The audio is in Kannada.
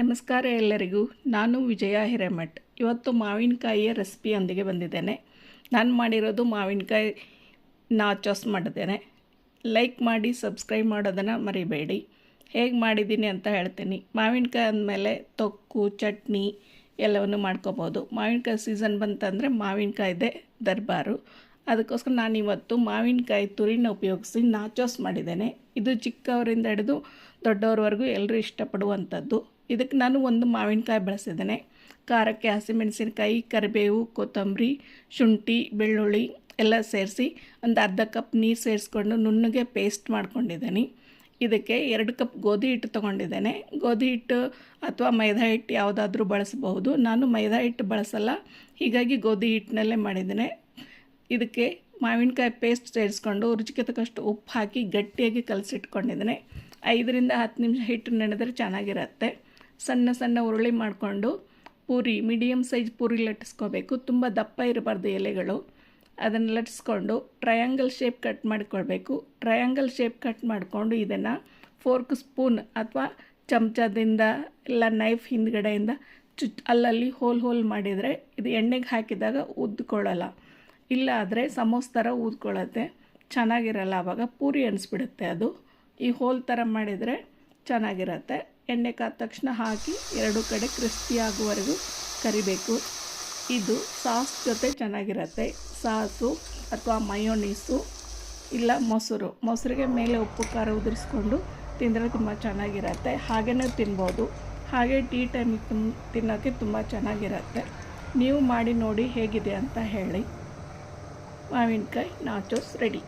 ನಮಸ್ಕಾರ ಎಲ್ಲರಿಗೂ. ನಾನು ವಿಜಯ ಹಿರೇಮಠ್. ಇವತ್ತು ಮಾವಿನಕಾಯಿಯ ರೆಸಿಪಿಯೊಂದಿಗೆ ಬಂದಿದ್ದೇನೆ. ನಾನು ಮಾಡಿರೋದು ಮಾವಿನಕಾಯಿ ನಾಚೋಸ್ ಮಾಡಿದ್ದೇನೆ. ಲೈಕ್ ಮಾಡಿ ಸಬ್ಸ್ಕ್ರೈಬ್ ಮಾಡೋದನ್ನು ಮರಿಬೇಡಿ. ಹೇಗೆ ಮಾಡಿದ್ದೀನಿ ಅಂತ ಹೇಳ್ತೀನಿ. ಮಾವಿನಕಾಯಿ ಅಂದಮೇಲೆ ತೊಕ್ಕು, ಚಟ್ನಿ ಎಲ್ಲವನ್ನು ಮಾಡ್ಕೋಬೋದು. ಮಾವಿನಕಾಯಿ ಸೀಸನ್ ಬಂತಂದರೆ ಮಾವಿನಕಾಯಿದೆ ದರ್ಬಾರು. ಅದಕ್ಕೋಸ್ಕರ ನಾನು ಇವತ್ತು ಮಾವಿನಕಾಯಿ ತುರಿನ ಉಪಯೋಗಿಸಿ ನಾಚೋಸ್ ಮಾಡಿದ್ದೇನೆ. ಇದು ಚಿಕ್ಕವರಿಂದ ಹಿಡಿದು ದೊಡ್ಡವ್ರವರೆಗೂ ಎಲ್ಲರೂ ಇಷ್ಟಪಡುವಂಥದ್ದು. ಇದಕ್ಕೆ ನಾನು ಒಂದು ಮಾವಿನಕಾಯಿ ಬಳಸಿದ್ದೇನೆ. ಖಾರಕ್ಕೆ ಹಸಿಮೆಣಸಿನಕಾಯಿ, ಕರಿಬೇವು, ಕೊತ್ತಂಬರಿ, ಶುಂಠಿ, ಬೆಳ್ಳುಳ್ಳಿ ಎಲ್ಲ ಸೇರಿಸಿ ಒಂದು ಅರ್ಧ ಕಪ್ ನೀರು ಸೇರಿಸ್ಕೊಂಡು ನುಣ್ಣಗೆ ಪೇಸ್ಟ್ ಮಾಡ್ಕೊಂಡಿದ್ದೀನಿ. ಇದಕ್ಕೆ ಎರಡು ಕಪ್ ಗೋಧಿ ಹಿಟ್ಟು ತೊಗೊಂಡಿದ್ದೇನೆ. ಗೋಧಿ ಹಿಟ್ಟು ಅಥವಾ ಮೈದಾ ಹಿಟ್ಟು ಯಾವುದಾದ್ರೂ ಬಳಸಬಹುದು. ನಾನು ಮೈದಾ ಹಿಟ್ಟು ಬಳಸಲ್ಲ. ಹೀಗಾಗಿ ಗೋಧಿ ಹಿಟ್ಟಿನಲ್ಲೇ ಮಾಡಿದ್ದೇನೆ. ಇದಕ್ಕೆ ಮಾವಿನಕಾಯಿ ಪೇಸ್ಟ್ ಸೇರಿಸ್ಕೊಂಡು ರುಚಿಗೆ ತಕ್ಕಷ್ಟು ಉಪ್ಪು ಹಾಕಿ ಗಟ್ಟಿಯಾಗಿ ಕಲಸಿಟ್ಕೊಂಡಿದ್ದೇನೆ. ಐದರಿಂದ ಹತ್ತು ನಿಮಿಷ ಹಿಟ್ಟು ನೆನೆದರೆ ಚೆನ್ನಾಗಿರುತ್ತೆ. ಸಣ್ಣ ಸಣ್ಣ ಉರುಳಿ ಮಾಡಿಕೊಂಡು ಪೂರಿ ಮೀಡಿಯಮ್ ಸೈಜ್ ಪೂರಿ ಲಟ್ಟಿಸ್ಕೋಬೇಕು. ತುಂಬ ದಪ್ಪ ಇರಬಾರ್ದು ಎಲೆಗಳು. ಅದನ್ನು ಲಟ್ಟಿಸ್ಕೊಂಡು ಟ್ರಯಾಂಗಲ್ ಶೇಪ್ ಕಟ್ ಮಾಡಿಕೊಳ್ಬೇಕು. ಟ್ರಯಾಂಗಲ್ ಶೇಪ್ ಕಟ್ ಮಾಡಿಕೊಂಡು ಇದನ್ನು ಫೋರ್ಕ್ ಸ್ಪೂನ್ ಅಥವಾ ಚಮಚದಿಂದ ಇಲ್ಲ ನೈಫ್ ಹಿಂದ್ಗಡೆಯಿಂದ ಚುಚ್ ಅಲ್ಲಲ್ಲಿ ಹೋಲ್ ಹೋಲ್ ಮಾಡಿದರೆ ಇದು ಎಣ್ಣೆಗೆ ಹಾಕಿದಾಗ ಉದ್ಕೊಳ್ಳಲ್ಲ. ಇಲ್ಲ ಆದರೆ ಸಮೋಸ ಥರ ಊದ್ಕೊಳ್ಳುತ್ತೆ ಚೆನ್ನಾಗಿರಲ್ಲ ಆವಾಗ ಪೂರಿ ಅನಿಸ್ಬಿಡುತ್ತೆ ಅದು. ಈ ಹೋಲ್ ಥರ ಮಾಡಿದರೆ ಚೆನ್ನಾಗಿರತ್ತೆ. ಎಣ್ಣೆ ಕಾದ ತಕ್ಷಣ ಹಾಕಿ ಎರಡು ಕಡೆ ಕ್ರಿಸ್ಪಿ ಆಗುವವರೆಗೂ ಕರಿಬೇಕು. ಇದು ಸಾಸ್ ಜೊತೆ ಚೆನ್ನಾಗಿರುತ್ತೆ. ಸಾಸು ಅಥವಾ ಮಯೋನೀಸು ಇಲ್ಲ ಮೊಸರು. ಮೊಸರಿಗೆ ಮೇಲೆ ಉಪ್ಪು, ಖಾರ ಉದುರಿಸ್ಕೊಂಡು ತಿಂದರೆ ತುಂಬ ಚೆನ್ನಾಗಿರತ್ತೆ. ಹಾಗೆಯೇ ತಿನ್ಬೋದು. ಹಾಗೆ ಟೀ ಟೈಮಿಗೆ ತುಂಬ ತಿನ್ನೋಕ್ಕೆ ತುಂಬ ಚೆನ್ನಾಗಿರತ್ತೆ. ನೀವು ಮಾಡಿ ನೋಡಿ ಹೇಗಿದೆ ಅಂತ ಹೇಳಿ. ಮಾವಿನಕಾಯಿ ನಾಚೋಸ್ ರೆಡಿ